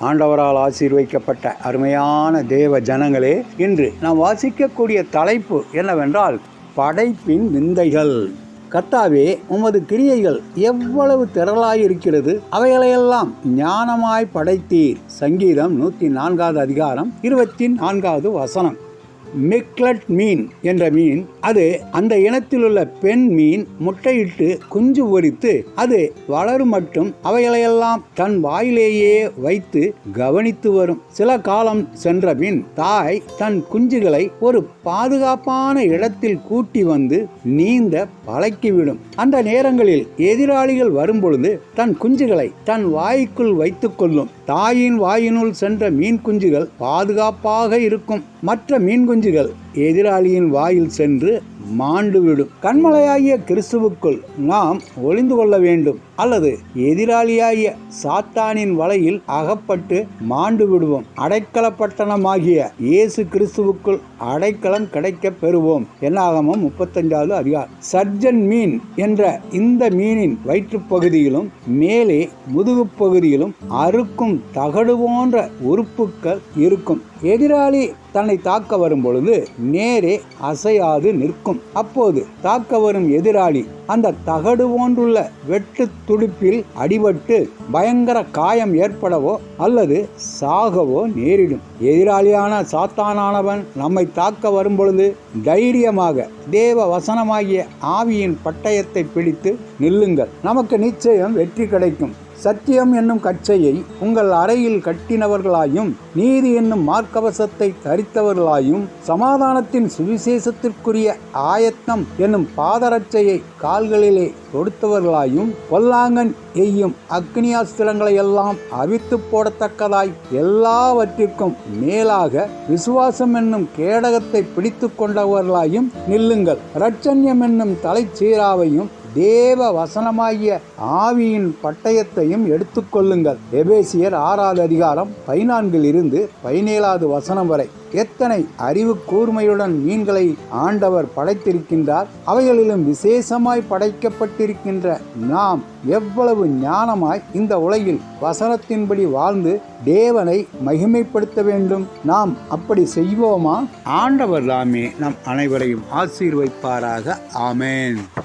ஆண்டவரால் ஆசீர்வைக்கப்பட்ட அருமையான தேவ ஜனங்களே இன்று நாம் வாசிக்கக்கூடிய தலைப்பு என்னவென்றால் படைப்பின் விந்தைகள். கத்தாவே உமது கிரியைகள் எவ்வளவு திரளாயிருக்கிறது அவைகளையெல்லாம் ஞானமாய் படைத்தீர். சங்கீதம் நூற்றி நான்காவது அதிகாரம் இருபத்தி நான்காவது வசனம். மிக்லட் மீன் என்ற மீன். அது அந்த இனத்திலுள்ள பெண் மீன் முட்டையிட்டு குஞ்சு பொரித்து அது வளரும் மட்டும் அவைகளையெல்லாம் தன் வாயிலேயே வைத்து கவனித்து வரும். சில காலம் சென்ற பின் தாய் தன் குஞ்சுகளை ஒரு பாதுகாப்பான இடத்தில் கூட்டி வந்து நீந்த பழக்கிவிடும் அந்த நேரங்களில் எதிராளிகள் வரும்பொழுது தன் குஞ்சுகளை தன் வாய்க்குள் வைத்துக் கொள்ளும். தாயின் வாயினுள் சென்ற மீன் குஞ்சுகள் பாதுகாப்பாக இருக்கும். மற்ற மீன் குஞ்சுகள் எதிராளியின் வாயில் சென்று மாண்டுவிடும் கண்மலையாகிய கிறிஸ்துவுக்குள் நாம் ஒளிந்து கொள்ள வேண்டும். அல்லது எதிராளியாகிய சாத்தானின் வலையில் அகப்பட்டு மாண்டு விடுவோம். அடைக்கலப்பட்டணமாகிய இயேசு கிறிஸ்துவுக்குள் அடைக்கலம் கிடைக்க பெறுவோம். என்னாகமும் முப்பத்தஞ்சாவது அதிகாரம். சர்ஜன் மீன் என்ற இந்த மீனின் வயிற்றுப் பகுதியிலும் மேலே முதுகுப் பகுதியிலும் அறுக்கும் தகடு போன்ற உறுப்புகள் இருக்கும். எதிராளி தன்னை தாக்க வரும் பொழுது நேரே அசையாது நிற்கும். அப்போது தாக்க வரும் எதிராளி அந்த தகடு போன்றுள்ள வெட்டு துடுப்பில் அடிபட்டு பயங்கர காயம் ஏற்படவோ அல்லது சாகவோ நேரிடும். எதிராளியான சாத்தானானவன் நம்மை தாக்க வரும் பொழுது தைரியமாக தேவ வசனமாகிய ஆவியின் பட்டயத்தை பிடித்து நில்லுங்கள். நமக்கு நிச்சயம் வெற்றி கிடைக்கும். சத்தியம் என்னும் கச்சையை உங்கள் அறையில் கட்டினவர்களாயும் நீதி என்னும் மார்க்கவசத்தை தரித்தவர்களாயும் சமாதானத்தின் சுவிசேஷத்திற்குரிய ஆயத்தம் என்னும் பாதரட்சையை கால்களிலே தொடுத்தவர்களாயும் பொல்லாங்கன் எய்யும் அக்னியாஸ்திரங்களை எல்லாம் அவித்து போடத்தக்கதாய் எல்லாவற்றிற்கும் மேலாக விசுவாசம் என்னும் கேடகத்தை பிடித்து கொண்டவர்களாயும் நில்லுங்கள். இரட்சண்யம் என்னும் தலைச்சீராவையும் தேவ வசனமாகிய ஆவியின் பட்டயத்தையும் எடுத்துக்கொள்ளுங்கள். எபேசியர் ஆறாவது அதிகாரம் பதினான்கில் இருந்து பதினேழாவது வசனம் வரை. எத்தனை அறிவு கூர்மையுடன் மீன்களை ஆண்டவர் படைத்திருக்கின்றார் அவைகளிலும் விசேஷமாய் படைக்கப்பட்டிருக்கின்ற நாம் எவ்வளவு ஞானமாய் இந்த உலகில் வசனத்தின்படி வாழ்ந்து தேவனை மகிமைப்படுத்த வேண்டும். நாம் அப்படி செய்வோமா? ஆண்டவர் தாமே நம் அனைவரையும் ஆசீர்வைப்பாராக. ஆமேன்.